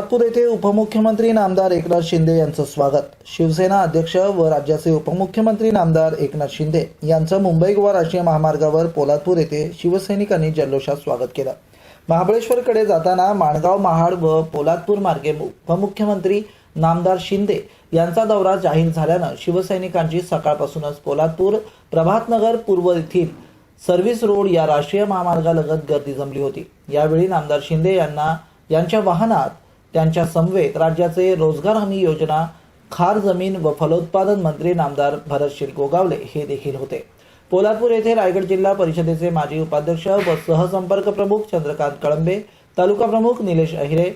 पोलादपूर येथे उपमुख्यमंत्री नामदार एकनाथ शिंदे यांचं स्वागत. शिवसेना अध्यक्ष व राज्याचे उपमुख्यमंत्री नामदार एकनाथ शिंदे यांचं मुंबई गोवा राष्ट्रीय महामार्गावर पोलादपूर येथे शिवसैनिकांनी जल्लोषात स्वागत केलं. महाबळेश्वरकडे जाताना माणगाव महाड व पोलादपूर मार्गे उपमुख्यमंत्री नामदार शिंदे यांचा दौरा जाहीर झाल्यानं शिवसैनिकांची सकाळपासूनच पोलादपूर प्रभातनगर पूर्व येथील सर्व्हिस रोड या राष्ट्रीय महामार्गालगत गर्दी जमली होती. यावेळी नामदार शिंदे यांना यांच्या वाहनात त्यांच्या समवेत राज्याचे रोजगार हमी योजना खार जमीन व फलोत्पादन मंत्री नामदार भरतशील गोगावले हे देखील होते. पोलादपूर येथे रायगड जिल्हा परिषदेचे माजी उपाध्यक्ष व सहसंपर्क प्रमुख चंद्रकांत कळंबे तालुका प्रमुख निलेश अहिरे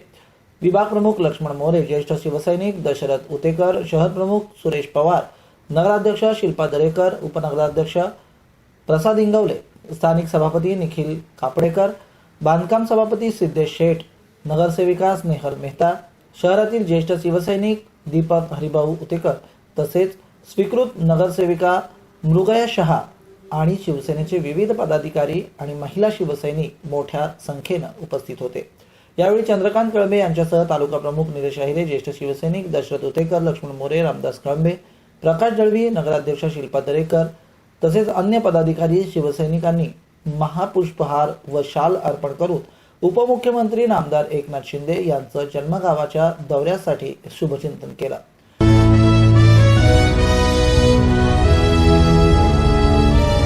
विभाग प्रमुख लक्ष्मण मोरे ज्येष्ठ शिवसैनिक दशरथ उतेकर शहर प्रमुख सुरेश पवार नगराध्यक्ष शिल्पा दरेकर उपनगराध्यक्ष प्रसाद इंगवले स्थानिक सभापती निखिल कापडेकर बांधकाम सभापती सिद्धेश शेठ नगरसेविका स्नेहल मेहता शहरातील ज्येष्ठ शिवसैनिक दीपक हरिभाऊ उतेकर तसेच स्वीकृत नगरसेविका मृगया शहा आणि शिवसेनेचे विविध पदाधिकारी आणि महिला शिवसैनिक मोठ्या संख्येनं उपस्थित होते. यावेळी चंद्रकांत कळंबे यांच्यासह तालुका प्रमुख निलेश अहिरे ज्येष्ठ शिवसैनिक दशरथ उतेकर लक्ष्मण मोरे रामदास कळंबे प्रकाश दळवी नगराध्यक्ष शिल्पा दरेकर तसेच अन्य पदाधिकारी शिवसैनिकांनी महापुष्पहार व शाल अर्पण करून उपमुख्यमंत्री नामदार एकनाथ शिंदे यांचं जन्मगावाच्या दौऱ्यासाठी शुभचिंतन केलं.